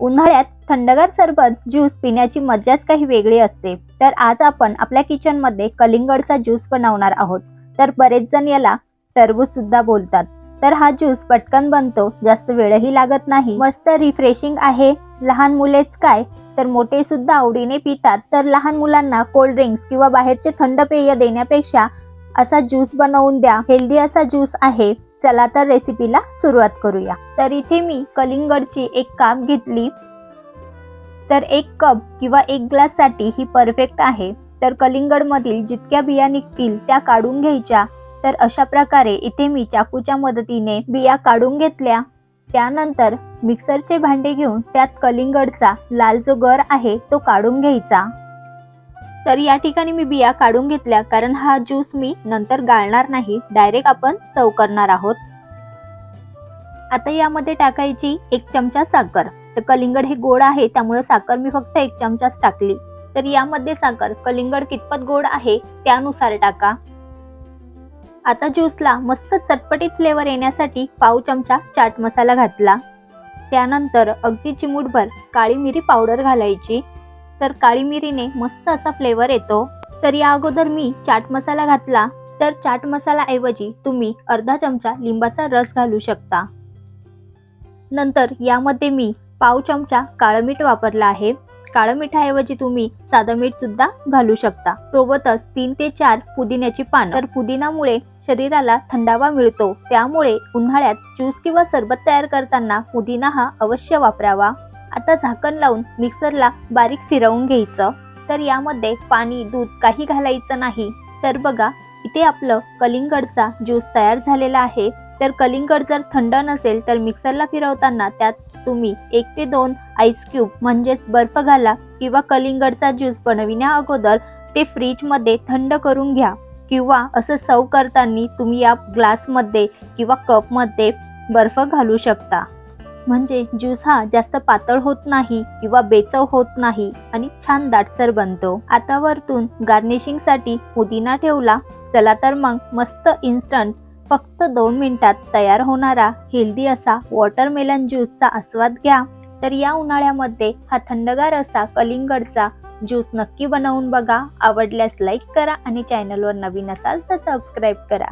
उन्हाळ्यात थंडगार सरबत ज्यूस पिण्याची मजाच काही वेगळी असते. तर आज आपण आपल्या किचनमध्ये कलिंगडचा ज्यूस बनवणार आहोत. तर बरेच जण याला टरबूज सुद्धा बोलतात. तर हा ज्यूस पटकन बनतो जास्त वेळही लागत नाही. मस्त रिफ्रेशिंग आहे. लहान मुलेच काय? तर मोठे सुद्धा आवडीने पितात. तर लहान मुलांना कोल्ड ड्रिंक्स किंवा बाहेरचे थंड पेय देण्यापेक्षा असा ज्यूस बनवून द्या. हेल्दी असा ज्यूस आहे. चला तर रेसिपीला सुरुवात करूया. तर इथे मी कलिंगडची एक काप घेतली. तर एक कप किंवा एक ग्लाससाठी ही परफेक्ट आहे. तर कलिंगडमधील जितक्या बिया निघतील त्या काढून घ्यायच्या. तर अशा प्रकारे इथे मी चाकूच्या मदतीने बिया काढून घेतल्या. त्यानंतर मिक्सरचे भांडे घेऊन त्यात कलिंगडचा लाल जो गर आहे तो काढून घ्यायचा. तर या ठिकाणी मी बिया काढून घेतल्या कारण हा ज्यूस मी नंतर गाळणार नाही. डायरेक्ट आपण सर्व करणार आहोत. आता यामध्ये टाकायची एक चमचा साखर. तर कलिंगड हे गोड आहे त्यामुळे साखर मी फक्त एक चमचाच टाकली. तर यामध्ये साखर कलिंगड कितपत गोड आहे त्यानुसार टाका. आता ज्यूसला मस्त चटपटीत फ्लेवर येण्यासाठी पाव चमचा चाट मसाला घातला. त्यानंतर अगदी चिमूटभर काळी मिरी पावडर घालायची. तर काळी मिरीने मस्त असा फ्लेवर येतो. तर या अगोदर मी चाट मसाला घातला तर चाट मसाला ऐवजी तुम्ही अर्धा चमचा लिंबाचा रस घालू शकता. नंतर यामध्ये मी पाव चमचा काळं मीठ वापरला आहे. काळं मिठाऐवजी तुम्ही साधं मीठ सुद्धा घालू शकता. सोबतच तीन ते चार पुदिन्याची पानं. तर पुदिनामुळे शरीराला थंडावा मिळतो. त्यामुळे उन्हाळ्यात ज्यूस किंवा सरबत तयार करताना पुदिना हा अवश्य वापरावा. आता झाकण लावून मिक्सरला बारीक फिरवून घ्यायचं. तर यामध्ये पाणी दूध काही घालायचं नाही. तर बघा इथे आपलं कलिंगडचा ज्यूस तयार झालेला आहे. तर कलिंगड जर थंड नसेल तर मिक्सरला फिरवताना त्यात तुम्ही एक ते दोन आईस क्यूब म्हणजेच बर्फ घाला किंवा कलिंगडचा ज्यूस बनविण्या अगोदर ते फ्रीजमध्ये थंड करून घ्या. किंवा असं सर्व करताना तुम्ही या ग्लासमध्ये किंवा कपमध्ये बर्फ घालू शकता. म्हणजे ज्यूस हा जास्त पातळ होत नाही किंवा बेचव होत नाही आणि छान दाटसर बनतो. आता वरतून गार्निशिंगसाठी पुदिना ठेवला. चला तर मग मस्त इन्स्टंट फक्त दोन मिनिटात तयार होणारा हेल्दी असा वॉटरमेलन ज्यूसचा आस्वाद घ्या. तर या उन्हाळ्यामध्ये हा थंडगार असा कलिंगडचा ज्यूस नक्की बनवून बघा. आवडल्यास लाईक करा आणि चॅनलवर नवीन असाल तर सबस्क्राईब करा.